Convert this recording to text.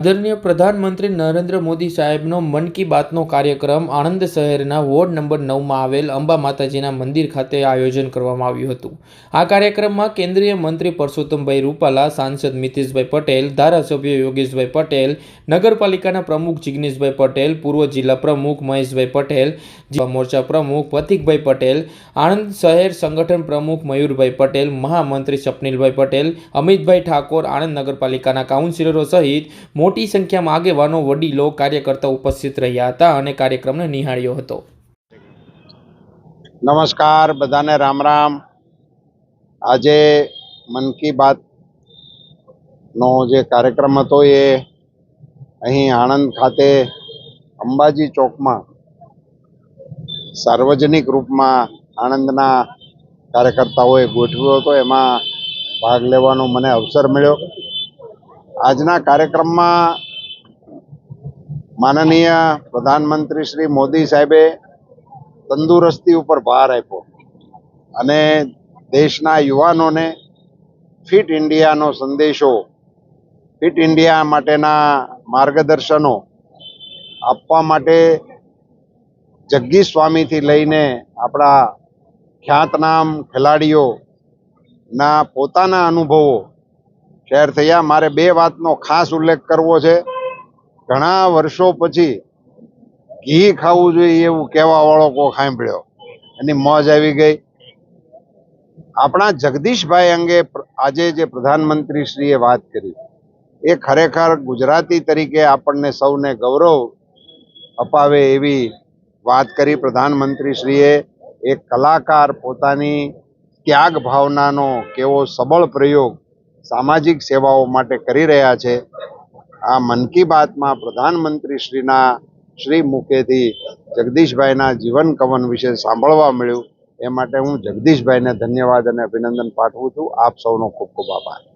આદરણીય પ્રધાનમંત્રી નરેન્દ્ર મોદી સાહેબનો મન કી બાતનો કાર્યક્રમ આણંદ શહેરના વોર્ડ નંબર નવમાં આવેલ અંબા માતાજીના મંદિર ખાતે આયોજન કરવામાં આવ્યું હતું. આ કાર્યક્રમમાં કેન્દ્રીય મંત્રી પરસોત્તમભાઈ રૂપાલા, સાંસદ મિતેશભાઈ પટેલ, ધારાસભ્ય યોગેશભાઈ પટેલ, નગરપાલિકાના પ્રમુખ જિગ્નેશભાઈ પટેલ, પૂર્વ જિલ્લા પ્રમુખ મહેશભાઈ પટેલ, જિલ્લા મોરચા પ્રમુખ પ્રતિકભાઈ પટેલ, આણંદ શહેર સંગઠન પ્રમુખ મયુરભાઈ પટેલ, મહામંત્રી સ્વપ્નિલભાઈ પટેલ, અમિતભાઈ ઠાકોર, આણંદ નગરપાલિકાના કાઉન્સિલરો સહિત મોટી સંખ્યામાં આગેવાનો, વડીલો કાર્યકર્તા ઉપસ્થિત રહ્યા હતા અને કાર્યક્રમને નિહાળ્યો હતો. નમસ્કાર, બધાને રામ રામ. આજે મન કી બાત નો જે કાર્યક્રમ હતો એ અહીં આણંદ ખાતે અંબાજી ચોકમાં સાર્વજનિક રૂપમાં આણંદના કાર્યકર્તાઓએ ગોઠવ્યો હતો. એમાં ભાગ લેવાનો મને અવસર મળ્યો. આજના કાર્યક્રમમાં માનનીય પ્રધાનમંત્રી શ્રી મોદી સાહેબે તંદુરસ્તી ઉપર ભાર આપ્યો અને દેશના યુવાનોને ફિટ ઇન્ડિયાનો સંદેશો, ફિટ ઇન્ડિયા માટેના માર્ગદર્શનો આપવા માટે જગ્ગી સ્વામીથી લઈને આપણા ખ્યાતનામ ખેલાડીઓના પોતાના અનુભવો શેર થયા. મારે બે વાતનો ખાસ ઉલ્લેખ કરવો છે. ઘણા વર્ષો પછી ઘી ખાવું જોઈએ એવું કહેવાવાળો વાળો કોક સાંભળ્યો. એની મોજ આવી ગઈ. આપણા જગદીશભાઈ અંગે આજે જે પ્રધાનમંત્રીશ્રીએ વાત કરી, એ ખરેખર ગુજરાતી તરીકે આપણને સૌને ગૌરવ અપાવે એવી વાત કરી પ્રધાનમંત્રીશ્રીએ. એક કલાકાર પોતાની ત્યાગ ભાવનાનો કેવો સબળ પ્રયોગ સામાજિક સેવાઓ માટે કરી રહ્યા છે. આ મન કી બાતમાં પ્રધાનમંત્રીશ્રીના શ્રી મુખેથી જગદીશભાઈના જીવન કવન વિશે સાંભળવા મળ્યું. એ માટે હું જગદીશભાઈને ધન્યવાદ અને અભિનંદન પાઠવું છું. આપ સૌનો ખૂબ ખૂબ આભાર.